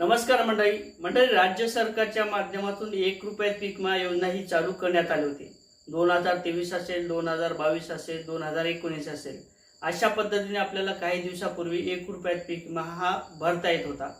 नमस्कार मंडळी. मंडळी राज्य सरकारच्या माध्यमातून एक रुपयात पीक विमा योजना ही चालू करण्यात आली होती. दोन हजार तेवीस असेल दोन हजार बावीस असेल दोन हजार एकोणीस असेल. अशा पद्धतीने आपल्याला काही दिवसापूर्वी एक रुपयात पीक विमा हा भरता येत होता.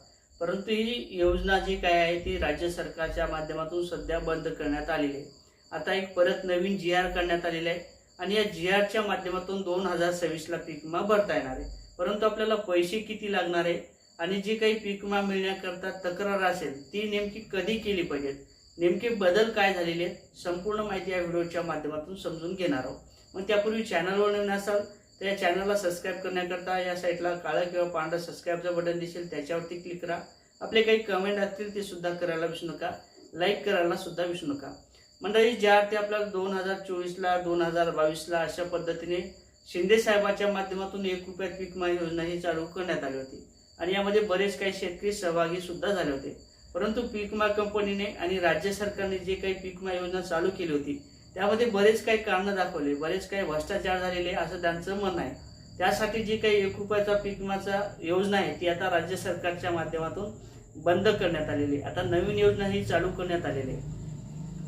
परंतु ही योजना जी काय आहे ती राज्य सरकारच्या माध्यमातून सध्या बंद करण्यात आलेली आहे. आता एक परत नवीन जी आर करण्यात आलेलं आहे आणि या जी आरच्या माध्यमातून दोन हजार सव्वीसला पीक विमा भरता येणार आहे. परंतु आपल्याला पैसे किती लागणार आहे आणि जी काही पीक विमा मिळण्याकरता तक्रार असेल ती नेमकी कधी केली पाहिजे नेमके बदल काय झालेले आहेत? संपूर्ण माहिती या व्हिडिओच्या माध्यमातून समजून घेणार आहोत. मग त्यापूर्वी चॅनलवर नवीन असाल तर या चॅनलला सबस्क्राईब करण्याकरता या साईटला काळं किंवा पांढरं सबस्क्राईबचं बटन दिसेल त्याच्यावरती क्लिक करा. आपले काही कमेंट असतील ते सुद्धा करायला विसरू नका. लाईक करायला सुद्धा विसरू नका. मंडळी ज्या ते आपल्याला दोन हजार चोवीसला दोन हजार बावीसला अशा पद्धतीने शिंदे साहेबाच्या माध्यमातून एक रुपयात पीक विमा योजना ही चालू करण्यात आली होती. आणि यामध्ये बरेच काही शेतकरी सहभागी सुद्धा झाले होते. परंतु पीक विमा कंपनीने आणि राज्य सरकारने जे काही पीक विमा योजना चालू केली होती त्यामध्ये बरेच काही कारणं दाखवले बरेच काही भ्रष्टाचार झालेले असं त्यांचं म्हणणं आहे. त्यासाठी जी काही एक रुपयाचा पीक विमाचा योजना आहे ती आता राज्य सरकारच्या माध्यमातून बंद करण्यात आलेली आहे. आता नवीन योजना ही चालू करण्यात आलेली आहे.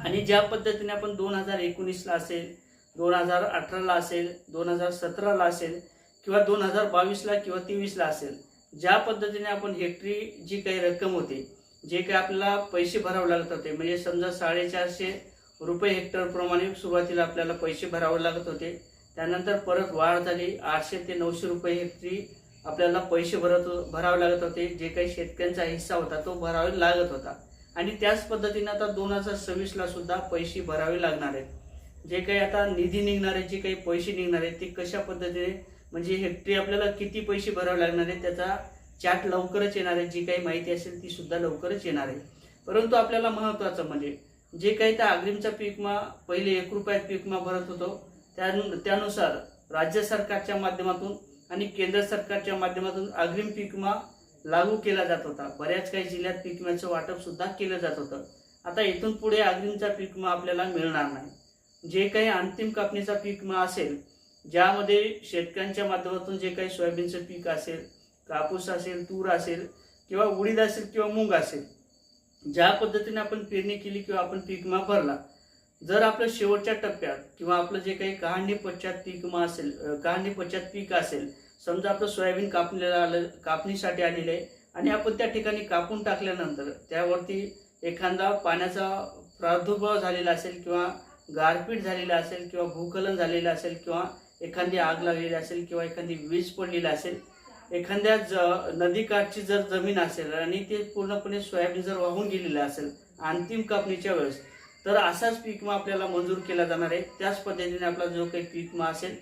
आणि ज्या पद्धतीने आपण दोन हजार एकोणीसला असेल दोन हजार अठराला असेल दोन हजार सतराला असेल किंवा दोन हजार बावीसला किंवा तेवीसला असेल ज्या पद्धतीने आपण हेक्टरी जी काही रक्कम होती जे काही आपल्याला पैसे भरावे लागत होते म्हणजे समजा साडेचारशे रुपये हेक्टरप्रमाणे सुरुवातीला आपल्याला पैसे भरावे लागत होते त्यानंतर परत वाढ झाली आठशे ते नऊशे रुपये हेक्टरी आपल्याला पैसे भरत भरावे लागत होते जे काही शेतकऱ्यांचा हिस्सा होता तो भरावे लागत होता. आणि त्याच पद्धतीने आता दोन हजार सव्वीसला सुद्धा पैसे भरावे लागणार आहेत. जे काही आता निधी निघणार आहे जे काही पैसे निघणार आहेत ते कशा पद्धतीने म्हणजे हेक्टरी आपल्याला किती पैसे भरावे लागणार आहे त्याचा चार्ट लवकरच येणार आहे. जी काही माहिती असेल ती सुद्धा लवकरच येणार आहे. परंतु आपल्याला महत्त्वाचं म्हणजे जे काही त्या अग्रिमचा पीक पहिले एक रुपयात पीकमा भरत होतो त्या- त्यानुसार राज्य सरकारच्या माध्यमातून आणि केंद्र सरकारच्या माध्यमातून अग्रिम पीकमा लागू केला जात होता. बऱ्याच काही जिल्ह्यात पीकम्याचं वाटप सुद्धा केलं जात होतं. आता इथून पुढे अग्रिमचा पीक आपल्याला मिळणार नाही. जे काही अंतिम कापणीचा पीक असेल ज्यामध्ये शेतकऱ्यांच्या माध्यमातून जे काही सोयाबीनचं पीक असेल कापूस असेल तूर असेल किंवा उडीद असेल किंवा मूग असेल ज्या पद्धतीने आपण पेरणी केली किंवा आपण पीक भरला जर आपलं शेवटच्या टप्प्यात किंवा आपलं जे काही काढणी पश्चात पीक असेल अं, पश्चात पीक असेल समजा आपलं सोयाबीन कापलेलं आलं कापणीसाठी आलेलं आहे आणि आपण त्या ठिकाणी कापून टाकल्यानंतर त्यावरती एखादा पाण्याचा प्रादुर्भाव झालेला असेल किंवा गारपीट झालेला असेल किंवा भूकलन झालेलं असेल किंवा एखादी आग लागलेली असेल किंवा एखादी वीज पडलेली असेल एखाद्या ज नदीकाठची जर जमीन असेल आणि ते पूर्णपणे सोयाबीन जर वाहून गेलेलं असेल अंतिम कापणीच्या वेळेस तर असाच पीक विमा आपल्याला मंजूर केला जाणार आहे. त्याच पद्धतीने आपला जो काही पीक विमा असेल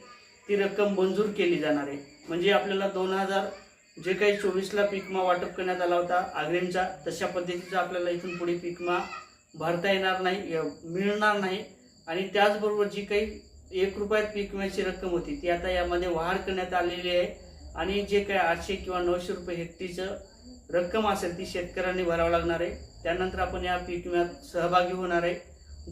ती रक्कम मंजूर केली जाणार आहे. म्हणजे आपल्याला दोन हजार जे काही चोवीसला पीक विमा वाटप करण्यात आला होता अग्रिमचा तशा पद्धतीचा आपल्याला इथून पुढे पीक विमा भरता येणार नाही मिळणार नाही. आणि त्याचबरोबर जी काही एक रुपयात पीक विम्याची रक्कम होती. ती आता यामध्ये वाढ करण्यात आलेली आहे. आणि जे काही आठशे किंवा नऊशे रुपये हेक्टरीचं रक्कम असेल ती शेतकऱ्यांनी भरावं लागणार आहे. त्यानंतर आपण या पीक विम्यात सहभागी होणार आहे.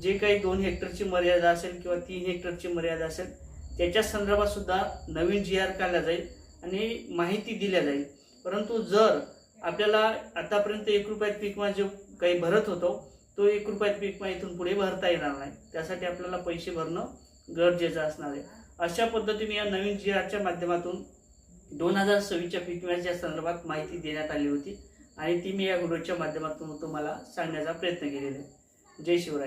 जे काही दोन हेक्टरची मर्यादा असेल किंवा तीन हेक्टरची मर्यादा असेल त्याच्या संदर्भात सुद्धा नवीन जी आर काढला जाईल आणि माहिती दिल्या जाईल. परंतु जर आपल्याला आतापर्यंत एक रुपयात पीक विमा जो काही भरत होतो तो एक रुपयात पीक विमा इथून पुढे भरता येणार नाही. त्यासाठी आपल्याला पैसे भरणं गरजेचं असणार आहे. अशा पद्धतीने या नवीन जी आरच्या माध्यमातून दोन हजार सव्वीसच्या पीक विम्याच्या संदर्भात माहिती देण्यात आली होती आणि ती मी या व्हिडिओच्या माध्यमातून तुम्हाला सांगण्याचा प्रयत्न केलेला आहे. जय शिवराय.